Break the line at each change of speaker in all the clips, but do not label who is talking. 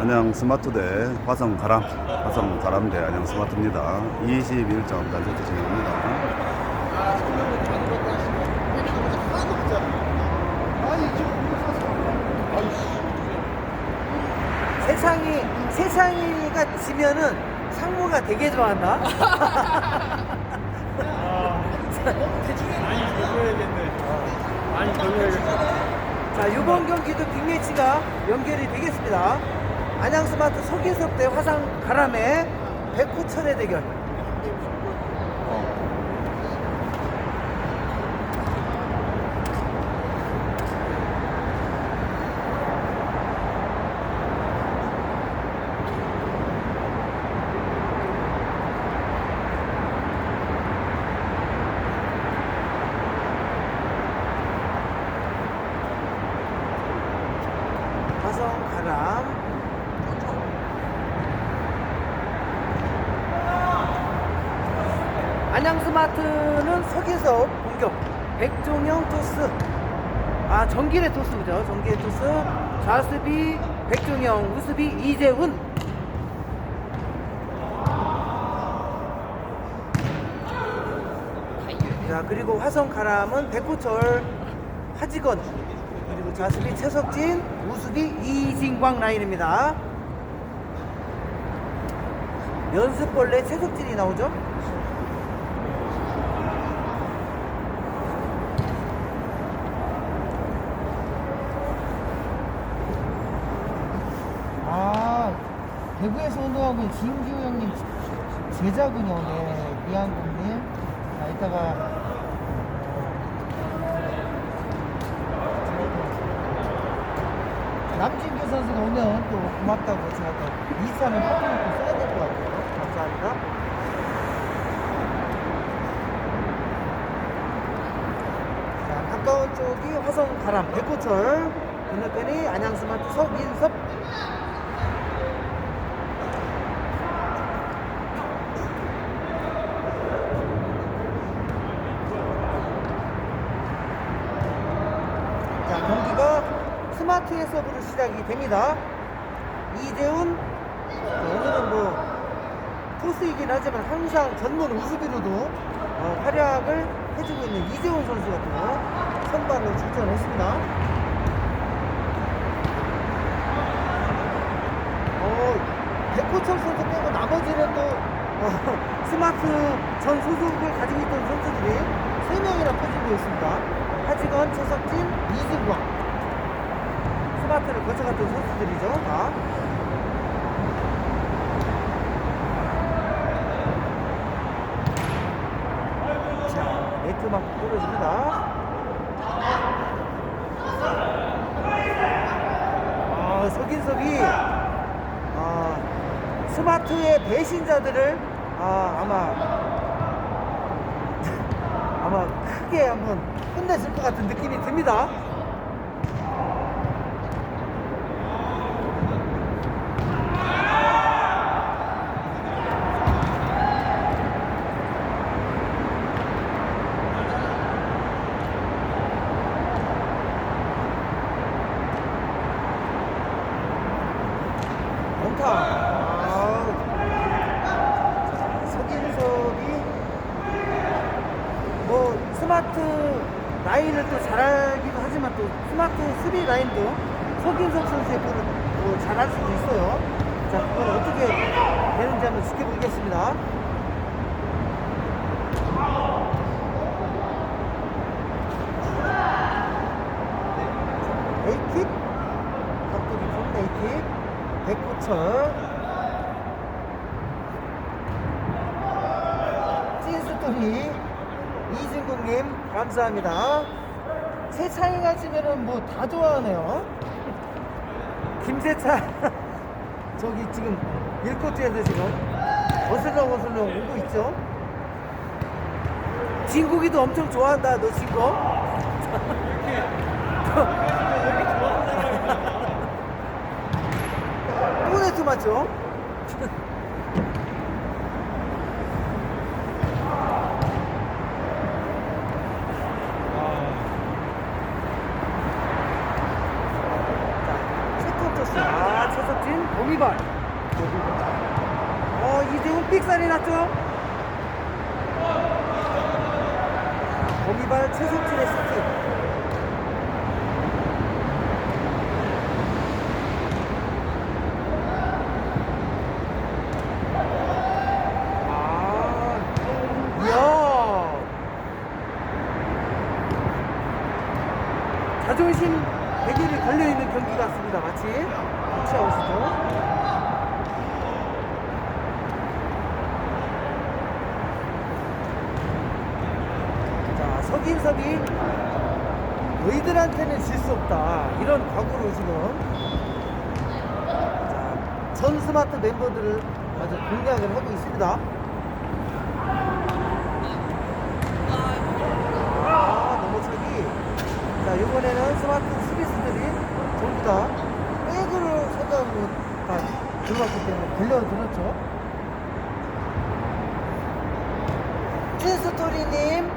안양 스마트대 화성 가람, 화성 가람대 안양 스마트입니다. 21점 단세트 진행합니다.
세상이 세상이가 지면은 상무가 되게 좋아한다.
많이 돌려야겠네. 많이 돌려야겠네.
자 이번 경기도 빅매치가 연결이 되겠습니다. 안양 스마트 서기섭 대 화상 가람의 백호천의 대결. 화성 가람. 안양 스마트는 서기섭 공격, 백종영 토스. 아 정길의 토스 정길의 토스. 좌수비 백종영, 우수비 이재훈. 자 그리고 화성 가람은 백호철, 하지건 그리고 좌수비 최석진, 우수비 이진광 라인입니다. 연습 벌레 최석진이 나오죠? 아 있는 진규 형님 제자군요. 네, 이한국님. 자 이따가 남진규 선수가 오면 또 고맙다고 제가 또 이사는 커피를 또 써야 될 것 같아요. 감사합니다. 자, 가까운 쪽이 화성 가람 백호철 건너편이 안양 스마트 서인섭 자, 경기가 스마트의 서브로 시작이 됩니다. 이재훈, 자, 오늘은 뭐, 토스이긴 하지만 항상 전문 우수비로도 어, 활약을 해주고 있는 이재훈 선수가 또 선발로 출전을 했습니다. 어, 백호철 선수 빼고 나머지는 또 어, 스마트 전 소속을 가지고 있던 선수들이 3명이나 포진되어 있습니다. 하지건, 최석진, 이진광 스마트를 거쳐갔던 선수들이죠. 다. 자, 네트 막 떨어집니다. 아, 석인섭이 아, 스마트의 배신자들을 아, 아마 아마 크게 한번 혼내줄 것 같은 느낌이 듭니다. 원타. 아, 석인섭이 뭐 스마트 라인을 또 잘하기도 하지만 또 스마트 수비 라인도 석인석 선수의 볼을 뭐 잘할 수도 있어요. 자, 그건 어떻게 되는지 한번 지켜보겠습니다. 에이킥 각도 깊은 에이킥 백구철 찐스토리 이진국님 감사합니다. 세차이가 지면은 뭐 다 좋아하네요. 김세차. 저기 지금 일코트에서 지금 어슬렁 어슬렁 오고 있죠? 진국이도 엄청 좋아한다 너 진국 맞죠? 났죠? 거기발 최석진의 스틱. 아, 이야. 자존심 대결이 걸려있는 경기 같습니다. 마치. 같이 오시죠. 자, 석인섭이 너희들한테는 질 수 없다. 이런 각오로 지금. 자, 전 스마트 멤버들을 아주 공략을 하고 있습니다. 아, 넘어차기. 자, 이번에는 스마트 수비수들이 전부 다 백으로 서가고 다 들어왔기 때문에 걸려들었죠. 찐스토리님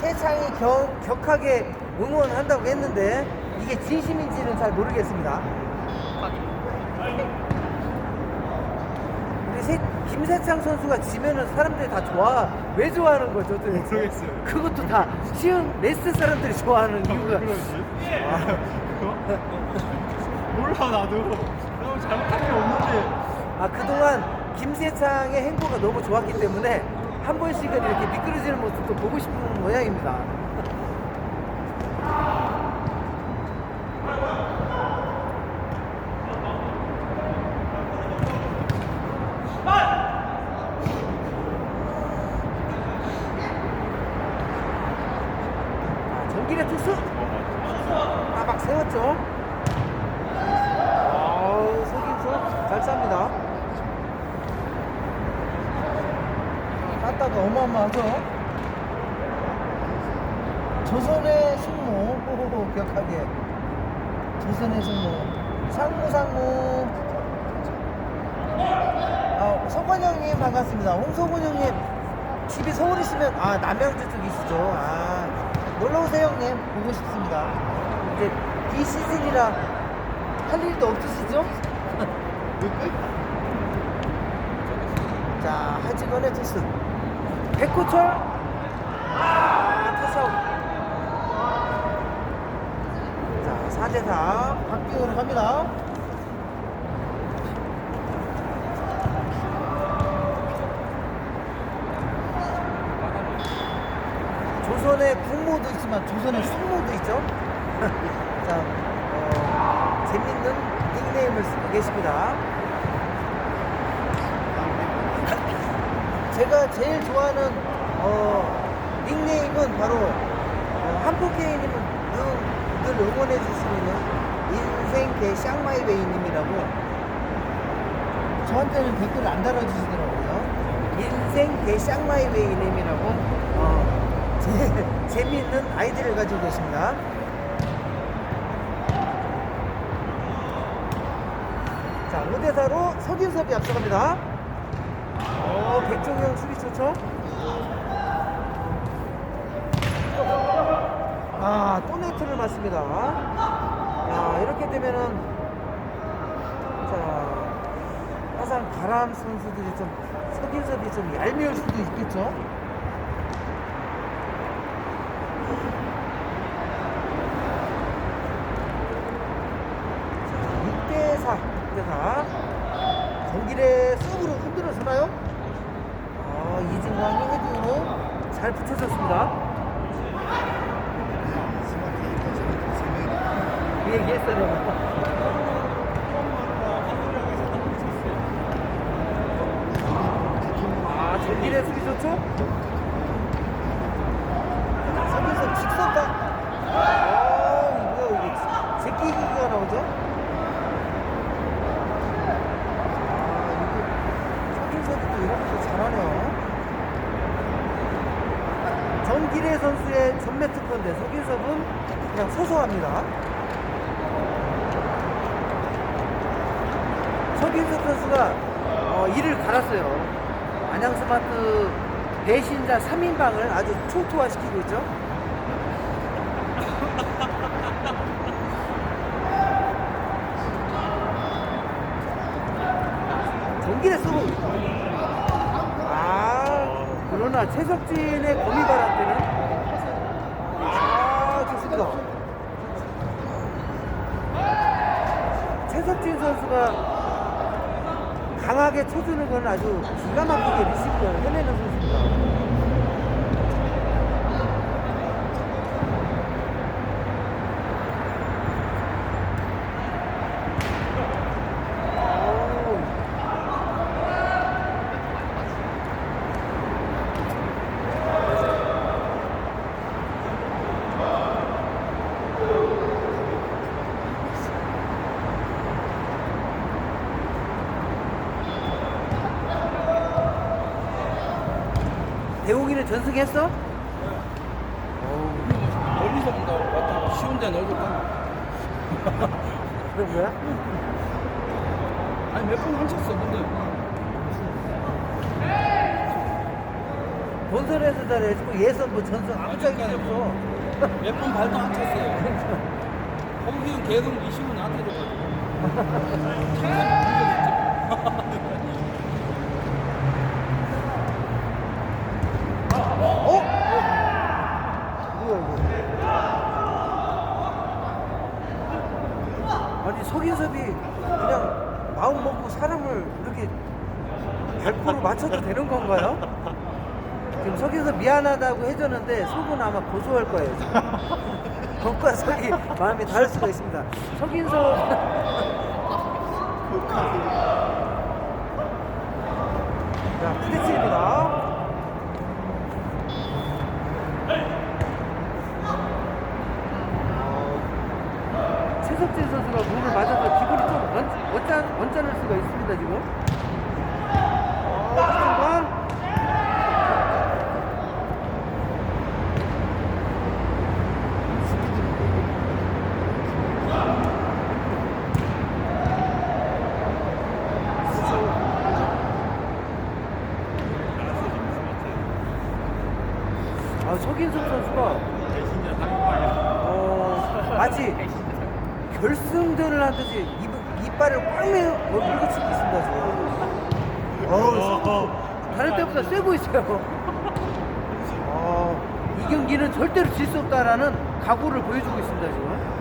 세창이 격, 격하게 응원한다고 했는데 이게 진심인지는 잘 모르겠습니다. 우리 세, 김세창 선수가 지면은 사람들이 다 좋아. 왜 좋아하는 거죠? 도대체?
모르겠어요.
그것도 다 쉬운 레스 사람들이 좋아하는 이유가.
그러지?
아,
몰라 나도. 너무 잘못한 게 없는데.
아 그동안 김세창의 행보가 너무 좋았기 때문에 한 번씩은 이렇게 미끄러지는 모습도 보고 싶은 모양입니다. 자, 전기의 투수 따박 세웠죠. 아우 속임수 잘 쌉니다. 땄다가 어마어마하죠. 조선의 숙모 호호호 기억하게 조선의 숙모 상무 상무 아, 석권 형님 반갑습니다. 홍석원 형님 집이 서울이시면 아 남양주 쪽이시죠. 아 놀러 오세요 형님 보고 싶습니다. 이제 비 시즌이라 할 일도 없으시죠? 자 하지건의 투수 백호철 아 투수 자 4대4 박빙으로 갑니다. 조선의 국모도 있지만 조선의 숙모도 있죠. 자, 어, 재밌는 닉네임을 쓰고 계십니다. 제가 제일 좋아하는 어, 닉네임은 바로 어, 한포케이님은 늘, 늘 응원해 주시는 인생 개 샹마이웨이님이라고 저한테는 댓글을 안 달아주시더라고요. 인생 개 샹마이웨이님이라고 어, 제, 재미있는 아이디를 가지고 계십니다. 자, 5대4로 석윤섭이 앞서갑니다. 어, 백종영 수비 좋죠? 아, 또 네트를 맞습니다. 야, 이렇게 되면은, 자, 화상 가람 선수들이 좀, 석인섭이 좀 얄미울 수도 있겠죠? 자, 6대4, 6대4. 경기를 쑥으로 흔들어 주나요? 아, 이진광이 헤딩으로 잘 붙여줬습니다. 그 얘기했어요. 아, 전기의 수비 좋죠? 서기서 직선다. 아, 이거, 이거, 제끼기가 나오죠? 아, 이게, 서기서도 이런 것도 잘하네요. 정기래 선수의 특허인데 서기섭은 그냥 소소합니다. 서기섭 선수가 어, 이를 갈았어요. 안양 스마트 배신자 3인방을 아주 초토화시키고 있죠. 경기를 쓰고. 아, 그러나 최석진의 거미바람 때는 아, 좋습니다. 최석진 선수가 강하게 쳐주는 건 아주 기가 막히게 리시브를 해내는 선수입니다. 어우. 대웅이는 전승했어?
멀리서 본다고 왔다가 쉬운데 넣어줄까?
그런 거야?
아니 몇번안 쳤어 근데
본선에서 잘해주고 예선 뭐 전승 아무 짝이 없어.
몇 번 발도 안 쳤어요 홍기는 계속 리시브 나한테 줘가지고
어? 뭐야 이거? 아니 석인섭이 그냥 마음 먹고 사람을 이렇게 발코로 맞춰도 되는 건가요? 석인섭 미안하다고 해줬는데 속은 아마 고소할 거예요. 법과 석이 마음이 다를 수가 있습니다. 석인섭 자 부대찌입니다. 최석진 선수가 몸을 맞아서 기분이 좀 언, 언짢, 언짢을 수가 있습니다 지금 어, 아, 석인석 선수가 어, 마치 결승전을 하듯이 입, 이빨을 꽉 매어 물고 치고 있습니다 지금. 어우, 다른 때보다 세 보이세요. 어, 이 경기는 절대로 질 수 없다라는 각오를 보여주고 있습니다 지금.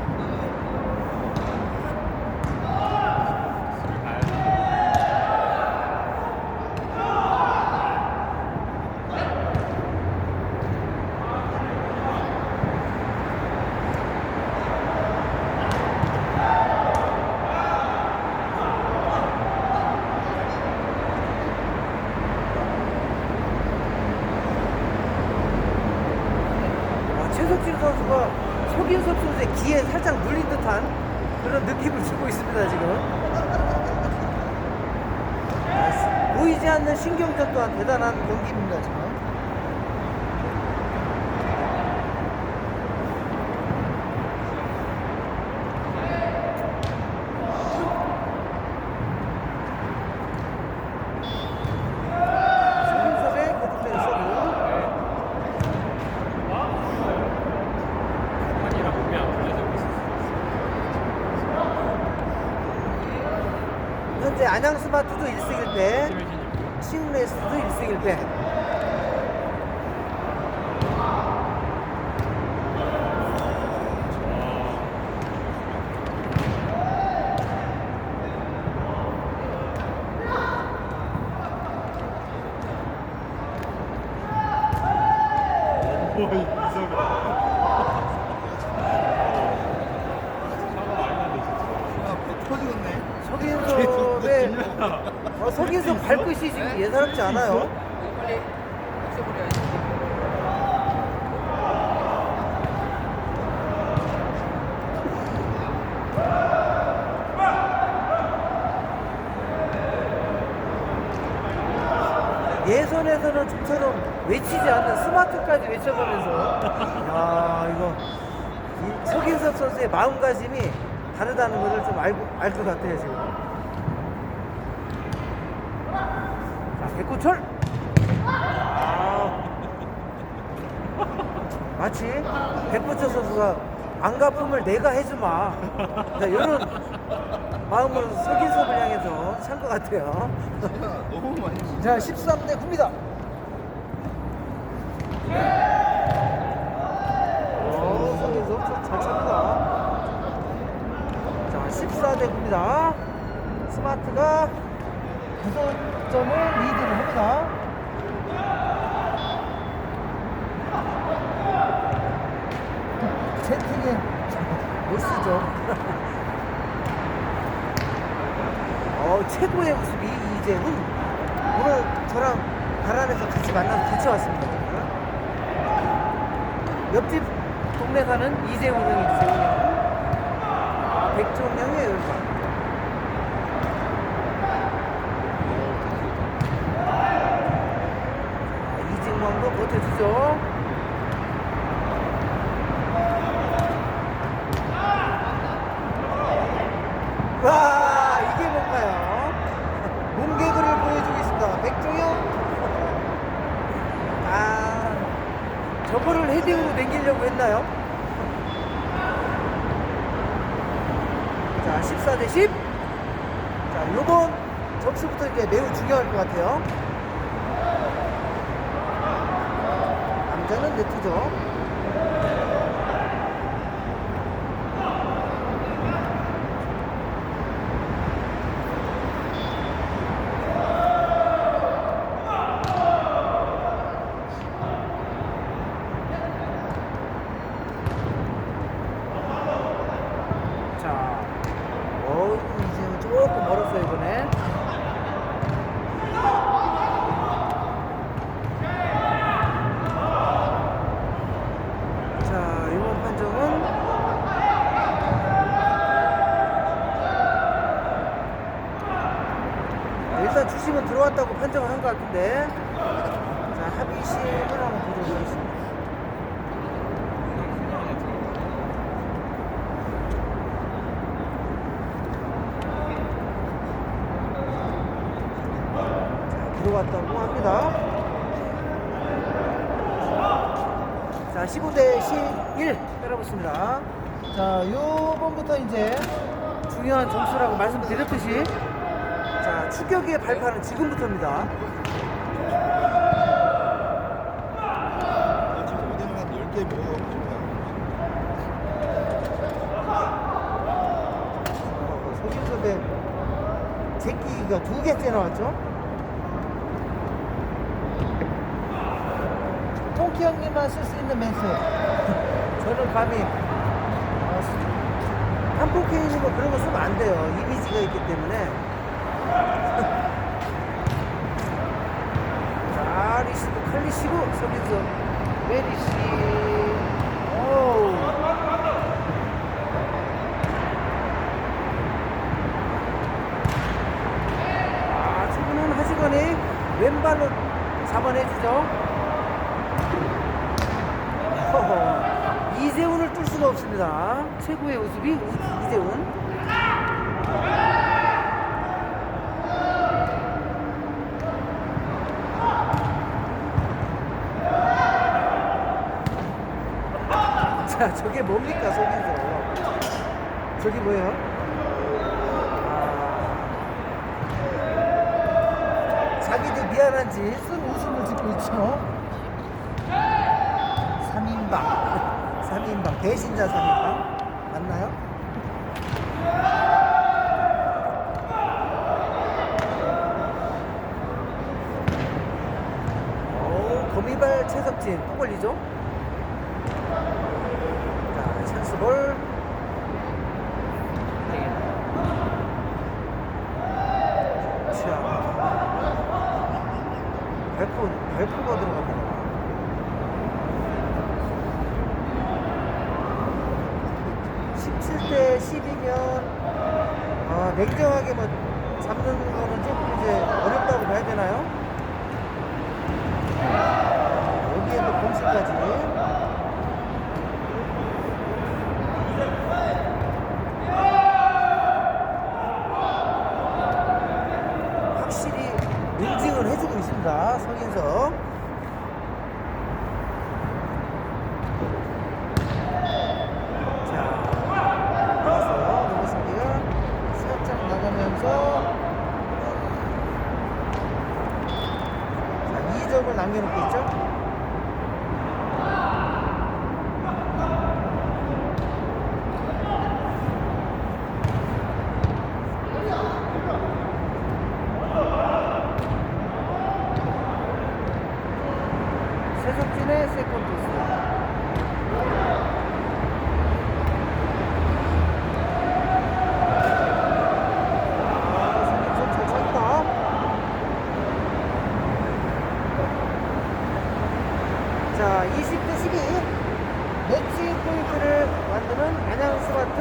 아, 최석진 선수가 속인섭 선수의 기에 살짝 눌린 듯한 그런 느낌을 주고 있습니다 지금. 아, 보이지 않는 신경전 또한 대단한 경기입니다 지금. 속인섭의 계속되는 서브. 현재 안양 스마트도 1승 1패, 시흥레스도 1승 1패. 석인섭의 어, 석인섭 발끝이 지금 예사롭지 않아요. 예선에서는 좀처럼 외치지 않는 스마트까지 외쳐가면서 야 이거 이 석인섭 선수의 마음가짐이 다르다는 것을 좀 알고 알 것 같아요 지금. 자 백구철. 아, 마치 백구철 선수가 안 갚음을 내가 해주마. 자, 이런 마음으로 석인섭을 향해서 찬 것 같아요.
너무 많이
자, 13대 9입니다. 어, 석인섭 잘 찹니다. 자, 14대 9입니다. 스마트가 9점을 리드를 합니다. 채팅에 못 쓰죠. 어, 최고의 모습이 이재훈. 오늘 저랑 바란에서 같이 만나서 같이 왔습니다. 옆집 동네 사는 이재훈 형이 재훈 형. 아, 백종 형이에요, 여기가. 자, 이진광도 버텨주죠. 와 이게 뭔가요? 몸개그를 보여주고 있습니다. 백종영. 아 저거를 헤딩으로 남기려고 했나요? 자 14 대 10. 자 요번 점수부터 이제 매우 중요할 것 같아요. 남자는 네트죠. 자, 어, 이제 조금 멀었어요, 이번에. 자, 이번 판정은 일단 주심은 들어왔다고 판정을 한 것 같은데 자, 합의심을 한번 보도록 하겠습니다. 자, 들어 왔다고 합니다. 자, 15대 11 따라붙습니다. 자, 요번부터 이제 중요한 점수라고 말씀드렸듯이 자, 추격의 발판은 지금부터입니다.
지금 오뎅 한 10개 모아가지고
어, 소진섭의 제끼가 두 개째 나왔죠? 형님만 쓸 수 있는 멘트. 저는 감히 어, 한포케이니 뭐 그런 거 쓰면 안 돼요. 이미지가 있기 때문에. 자, 리시브 칼리시브 소리죠. 메리시. 오. 아, 지금은 하시건이 왼발로 잡아내주죠. 허허, 이재훈을 뚫 수가 없습니다. 최고의 우습이 우- 이재훈. 자, 저게 뭡니까, 속에서. 저기 뭐예요? 아, 자기도 미안한지 쓴 웃음을 짓고 있죠. 3인방. 3인방. 배신자 3인방. 맞나요? 오, 거미발 최석진 또 걸리죠? 자, 찬스볼. 자, 발포, 발포가 들어갑니다. (17대 10이면) 아, 냉정하게 뭐 잡는 거는 조금 이제 어렵다고 봐야 되나요? 여기에 또 공식까지 확실히 응징을 해주고 있습니다. 성인석. 자, 나왔어요. 노무승기가 살짝 이름을 남겨놓고 있죠. 세석진의 세컨 토스. 아, 성격선 잘 찼다. 자, 20대 12. 매치 포인트를 만드는 안양 스마트.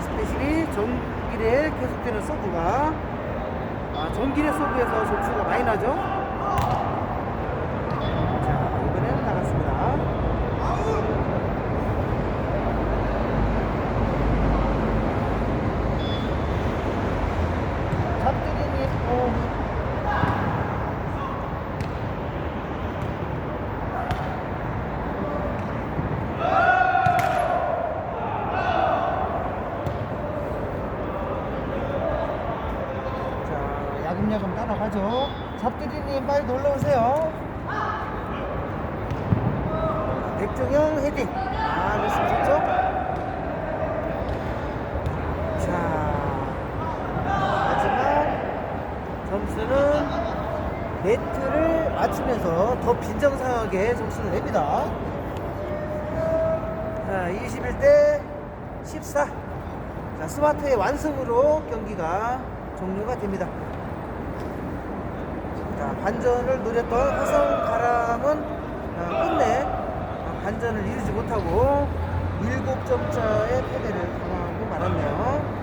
20대 12. 전기래 계속되는 서브가. 아, 전기래 서브에서 점수가 많이 나죠? 자, 이번엔 나갔습니다. 잡들이니, 어. 자, 야금야금 따라가죠. 잡들이님 빨리 놀러 오세요. 백종영 헤딩. 아, 레슨 좋죠? 자, 하지만 점수는 네트를 맞추면서 더 빈정상하게 점수를 냅니다. 자, 21대 14. 자, 스마트의 완승으로 경기가 종료가 됩니다. 자, 반전을 노렸던 화성 가람은 아, 끝내 아, 반전을 이루지 못하고 7점 차의 패배를 당하고 말았네요.